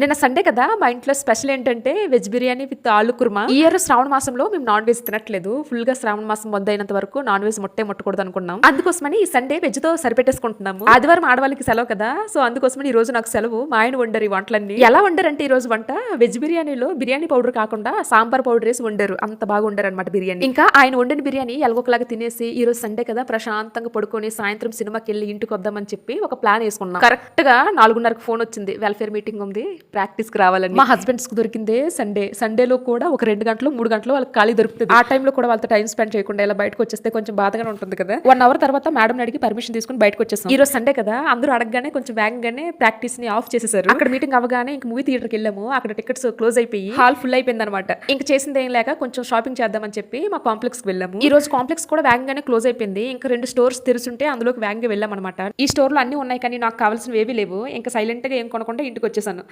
నిన్న సండే కదా మా ఇంట్లో స్పెషల్ ఏంటంటే వెజ్ బిర్యానీ విత్ ఆలు కుర్మా. ఈ ఇయర్ శ్రావణ మాసంలో మేము నాన్ వెజ్ తినట్లేదు. ఫుల్గా శ్రావణ మాసం మొద్దైనంత వరకు నాన్ వెజ్ ముట్టే ముట్టకూడదు అనుకున్నాం అందుకోసమని ఈ సండే వెజ్తో సరిపెట్టేసుకుంటున్నాము. ఆదివారం ఆడవాళ్ళకి సెలవు కదా సో అందుకోసమని ఈ రోజు నాకు సెలవు. మా ఆయన వండరు ఈ వంటలన్నీ. ఎలా వండారంటే ఈ రోజు వంట? వెజ్ బిర్యానీలో బిర్యానీ పౌడర్ కాకుండా సాంబార్ పౌడర్ వేసి వండారు. అంత బాగా వండారు అనమాట బిర్యానీ. ఇంకా ఆయన వండిన బిర్యానీ ఎలాగోకలాగా తినేసి ఈ రోజు సండే కదా ప్రశాంతంగా పడుకొని సాయంత్రం సినిమాకి వెళ్ళి ఇంటికి వద్దామని చెప్పి ఒక ప్లాన్ వేసుకున్నాం. కరెక్ట్గా నాలుగున్నరకు ఫోన్ వచ్చింది. వెల్ఫేర్ మీటింగ్ ఉంది. ప్రాక్టీస్కి రావాలని. మా హస్బెండ్స్కు దొరికిందే సండే. సండేలో కూడా ఒక రెండు గంటలు మూడు గంటలు వాళ్ళకి ఖాళీ దొరుకుతుంది. ఆ టైంలో కూడా వాళ్ళతో టైం స్పెండ్ చేయకుండా ఇలా బయటకు వచ్చేస్తే కొంచెం బాధగానే ఉంటుంది కదా. వన్ అవర్ తర్వాత మేడం అడిగి పర్మిషన్ తీసుకుని బయటకు వచ్చేసాం. ఈ రోజు సండే కదా అందరూ అడగగానే కొంచెం వేగంగానే ప్రాక్టీస్ని ఆఫ్ చేసేసారు. అక్కడ మీటింగ్ అవ్వగానే ఇంక మూవీ థియేటర్కి వెళ్ళాము. అక్కడ టికెట్స్ క్లోజ్ అయిపోయి హాల్ ఫుల్ అయిపోయింది అనమాట ఇంక చేసింది ఏం లేక కొంచెం షాపింగ్ చేద్దామని చెప్పి మా కాంప్లెక్స్కి వెళ్ళాము. ఈ రోజు కాంప్లెక్స్ కూడా వేగంగానే క్లోజ్ అయిపోయింది. ఇంకా రెండు స్టోర్స్ తెరుచుంటే అందులోకి వేగంగా వెళ్ళాం అనమాట ఈ స్టోర్లో అన్ని ఉన్నాయి కానీ నాకు కావాల్సినవి ఏవి లేవు. ఇంకా సైలెంట్గా ఏం కొనకుండా ఇంటికి వచ్చేసాను.